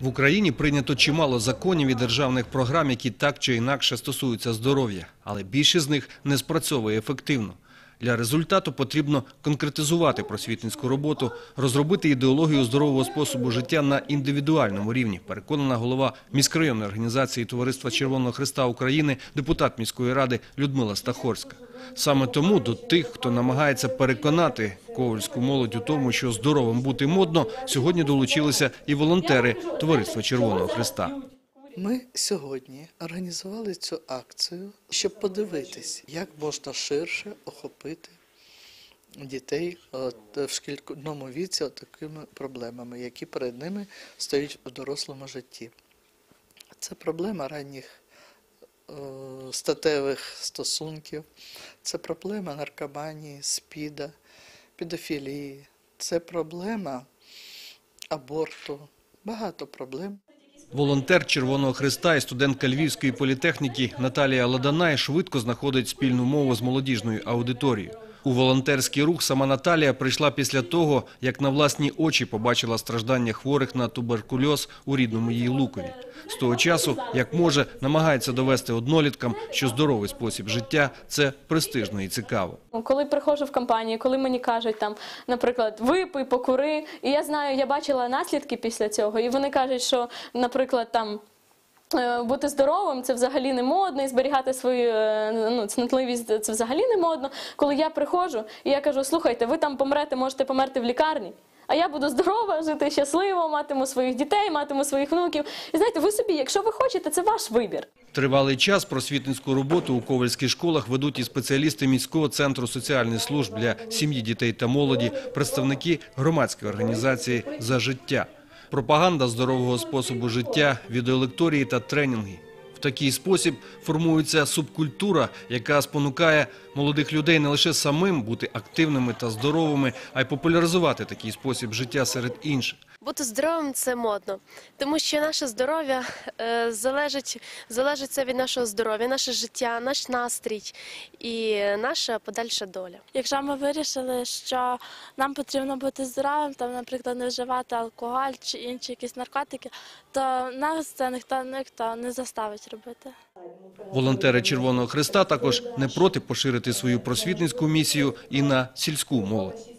В Україні прийнято чимало законів і державних програм, які так чи інакше стосуються здоров'я, але більшість з них не спрацьовує ефективно. Для результату потрібно конкретизувати просвітницьку роботу, розробити ідеологію здорового способу життя на індивідуальному рівні, переконана голова міськрайонної організації Товариства Червоного Христа України, депутат міської ради Людмила Стахорська. Саме тому до тих, хто намагається переконати ковальську молодь у тому, що здоровим бути модно, сьогодні долучилися і волонтери Товариства Червоного Христа. Ми сьогодні організували цю акцію, щоб подивитись, як можна ширше охопити дітей от, в шкільному віці от такими проблемами, які перед ними стоять у дорослому житті. Це проблема ранніх е, статевих стосунків, це проблема наркоманії, спіда, педофілії, це проблема аборту, багато проблем. Волонтер Червоного Христа і студентка Львівської політехніки Наталія Ладанай швидко знаходить спільну мову з молодіжною аудиторією. У волонтерський рух сама Наталія прийшла після того, як на власні очі побачила страждання хворих на туберкульоз у рідному її Лукові. З того часу, як може, намагається довести одноліткам, що здоровий спосіб життя – це престижно і цікаво. Коли приходжу в компанію, коли мені кажуть там, наприклад, випий, покури, і я знаю, я бачила наслідки після цього, і вони кажуть, що, наприклад, там. Е, Бути здоровим це взагалі не модно, і зберігати свою е, ну, цнотливість це взагалі не модно. Коли я приходжу і я кажу, слухайте, ви там помрете, можете померти в лікарні, а я буду здорова, жити щасливо, матиму своїх дітей, матиму своїх внуків. І знаєте, ви собі, якщо ви хочете, це ваш вибір. Тривалий час просвітницьку роботу у ковальських школах ведуть і спеціалісти міського центру соціальних служб для сім'ї, дітей та молоді, представники громадської організації «За життя». Пропаганда здорового способу життя, відеолекторії та тренінги. В такий спосіб формується субкультура, яка спонукає молодих людей не лише самим бути активними та здоровими, а й популяризувати такий спосіб життя серед інших. Бути здоровим це модно, тому що наше здоров'я е, залежить, залежить це від нашого здоров'я, наше життя, наш настрій і наша подальша доля. Якщо ми вирішили, що нам потрібно бути здоровим, там, наприклад, не вживати алкоголь чи інші якісь наркотики, то нас це ніхто ніхто не заставить робити. Волонтери Червоного Христа також не проти поширити свою просвітницьку місію і на сільську молодь.